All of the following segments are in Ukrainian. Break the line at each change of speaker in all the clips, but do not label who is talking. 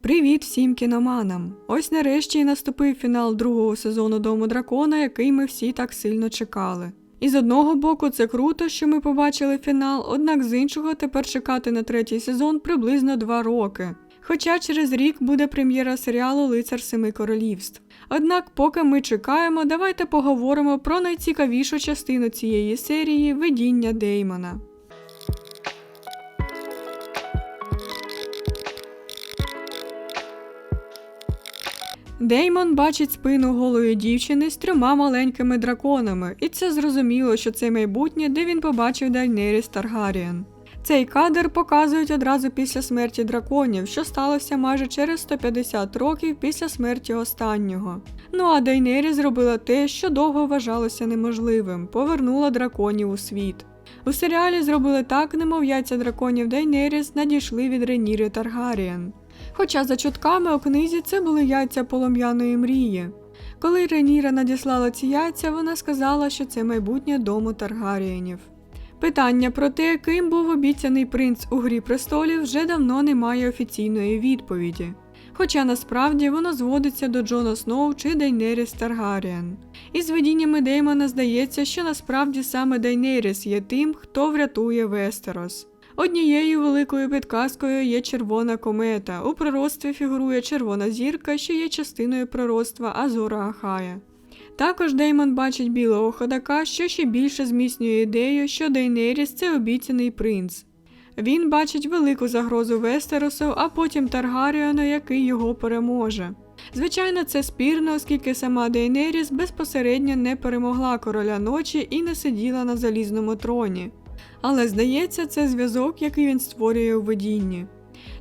Привіт всім кіноманам! Ось нарешті і наступив фінал другого сезону Дому дракона, який ми всі так сильно чекали. І з одного боку, це круто, що ми побачили фінал, однак з іншого тепер чекати на третій сезон приблизно два роки. Хоча через рік буде прем'єра серіалу Лицар Семи Королівств. Однак, поки ми чекаємо, давайте поговоримо про найцікавішу частину цієї серії видіння Деймона. Деймон бачить спину голої дівчини з трьома маленькими драконами, і це зрозуміло, що це майбутнє, де він побачив Дайнеріс Таргарієн. Цей кадр показують одразу після смерті драконів, що сталося майже через 150 років після смерті останнього. Ну а Дайнері зробила те, що довго вважалося неможливим повернула драконів у світ. У серіалі зробили так, немов яйця драконів Дайнеріс надійшли від Реніри Таргарієн. Хоча за чутками у книзі це були яйця полум'яної мрії. Коли Реніра надіслала ці яйця, вона сказала, що це майбутнє дому Таргарієнів. Питання про те, ким був обіцяний принц у Грі престолів, вже давно не має офіційної відповіді. Хоча насправді воно зводиться до Джона Сноу чи Дейнеріс Таргарієн. Із видіннями Деймона здається, що насправді саме Дейнеріс є тим, хто врятує Вестерос. Однією великою підказкою є червона комета. У пророцтві фігурує червона зірка, що є частиною пророцтва Азора Ахая. Також Деймон бачить білого ходака, що ще більше зміцнює ідею, що Дейнеріс це обіцяний принц. Він бачить велику загрозу Вестеросу, а потім Таргаріона, який його переможе. Звичайно, це спірно, оскільки сама Дейнеріс безпосередньо не перемогла короля ночі і не сиділа на залізному троні. Але здається, це зв'язок, який він створює у видінні.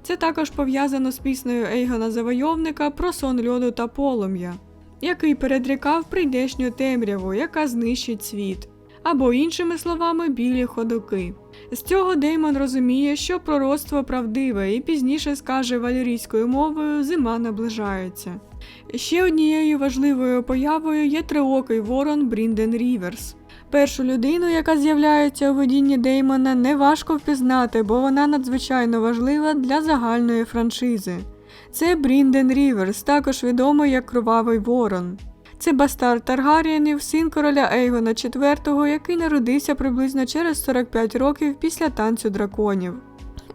Це також пов'язано з піснею Ейгона Завойовника про сон льоду та полум'я, який передрікав прийдешню темряву, яка знищить світ, або іншими словами, білі ходоки. З цього Деймон розуміє, що пророцтво правдиве, і пізніше скаже валерійською мовою зима наближається. Ще однією важливою появою є триокий ворон Брінден Ріверс. Першу людину, яка з'являється у видінні Деймона, неважко впізнати, бо вона надзвичайно важлива для загальної франшизи. Це Брінден Ріверс, також відомий як Кровавий Ворон. Це бастард Таргарієнів, син короля Ейгона IV, який народився приблизно через 45 років після танцю драконів.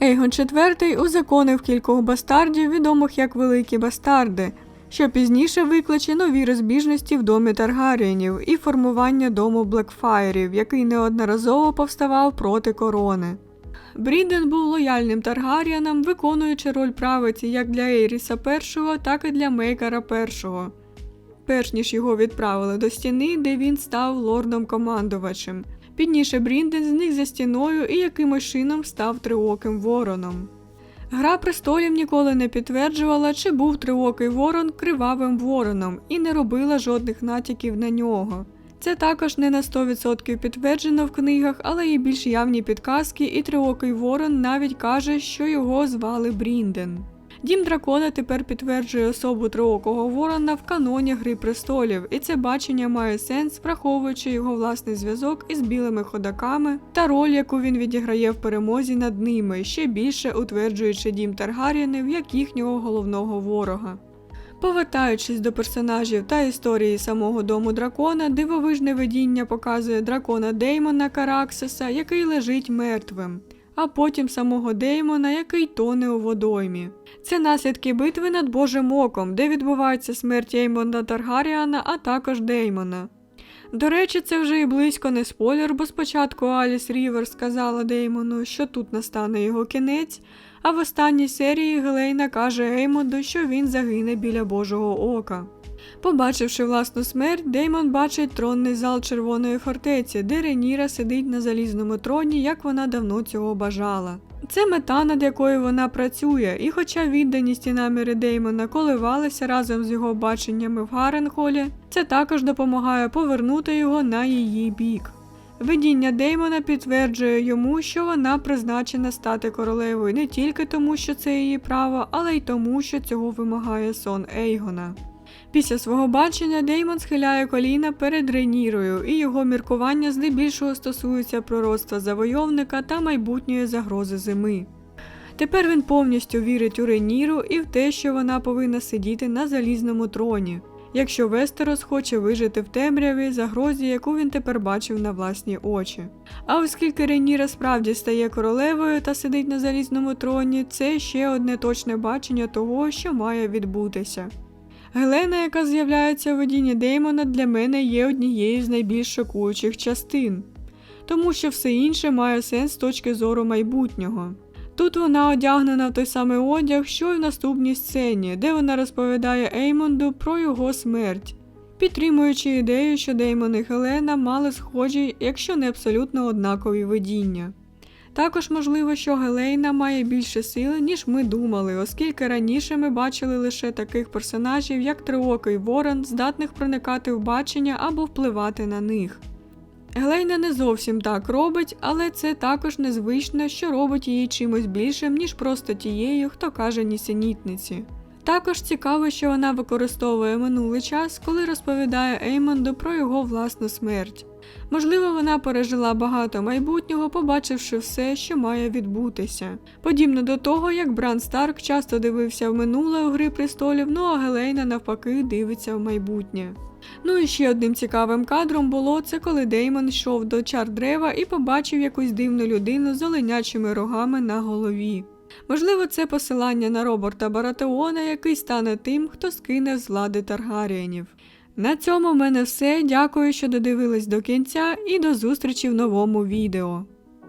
Ейгон IV узаконив кількох бастардів, відомих як Великі Бастарди, що пізніше викличе нові розбіжності в домі Таргарієнів і формування дому Блекфайрів, який неодноразово повставав проти корони. Бріден був лояльним Таргарієном, виконуючи роль правиці як для Ейріса І, так і для Мейкара І. Перш ніж його відправили до стіни, де він став лордом-командувачем. Пізніше Брінден зник за стіною і якимось чином став триоким вороном. Гра престолів ніколи не підтверджувала, чи був триокий ворон кривавим вороном і не робила жодних натяків на нього. Це також не на 100% підтверджено в книгах, але є більш явні підказки, і триокий ворон навіть каже, що його звали Брінден. Дім дракона тепер підтверджує особу триокого ворона в каноні Гри престолів, і це бачення має сенс, враховуючи його власний зв'язок із білими ходаками та роль, яку він відіграє в перемозі над ними, ще більше утверджуючи дім Таргарієнів як їхнього головного ворога. Повертаючись до персонажів та історії самого дому дракона, дивовижне видіння показує дракона Деймона Караксиса, який лежить мертвим, а потім самого Деймона, який тоне у водоймі. Це наслідки битви над Божим оком, де відбувається смерть Еймонда Таргаріана, а також Деймона. До речі, це вже і близько не спойлер, бо спочатку Аліс Рівер сказала Деймону, що тут настане його кінець, а в останній серії Гелейна каже Еймонду, що він загине біля Божого ока. Побачивши власну смерть, Деймон бачить тронний зал Червоної фортеці, де Реніра сидить на залізному троні, як вона давно цього бажала. Це мета, над якою вона працює, і хоча відданість і наміри Деймона коливалися разом з його баченнями в Гаренхолі, це також допомагає повернути його на її бік. Видіння Деймона підтверджує йому, що вона призначена стати королевою не тільки тому, що це її право, але й тому, що цього вимагає сон Ейгона. Після свого бачення Деймон схиляє коліна перед Рейнірою, і його міркування здебільшого стосуються пророцтва завойовника та майбутньої загрози зими. Тепер він повністю вірить у Реніру і в те, що вона повинна сидіти на залізному троні, якщо Вестерос хоче вижити в темряві загрозі, яку він тепер бачив на власні очі. А оскільки Реніра справді стає королевою та сидить на залізному троні, це ще одне точне бачення того, що має відбутися. Гелена, яка з'являється у видінні Деймона, для мене є однією з найбільш шокуючих частин, тому що все інше має сенс з точки зору майбутнього. Тут вона одягнена в той самий одяг, що й в наступній сцені, де вона розповідає Еймонду про його смерть, підтримуючи ідею, що Деймон і Гелена мали схожі, якщо не абсолютно однакові видіння. Також можливо, що Гелейна має більше сили, ніж ми думали, оскільки раніше ми бачили лише таких персонажів, як Триокий Ворон, здатних проникати в бачення або впливати на них. Гелейна не зовсім так робить, але це також незвично, що робить її чимось більшим, ніж просто тією, хто каже нісенітниці. Також цікаво, що вона використовує минулий час, коли розповідає Еймонду про його власну смерть. Можливо, вона пережила багато майбутнього, побачивши все, що має відбутися. Подібно до того, як Бран Старк часто дивився в минуле у Гри престолів, ну а Гелейна навпаки дивиться в майбутнє. Ну і ще одним цікавим кадром було це, коли Деймон йшов до чардрева і побачив якусь дивну людину з оленячими рогами на голові. Можливо, це посилання на Роберта Баратеона, який стане тим, хто скине з влади Таргарієнів. На цьому в мене все. Дякую, що додивились до кінця, і до зустрічі в новому відео.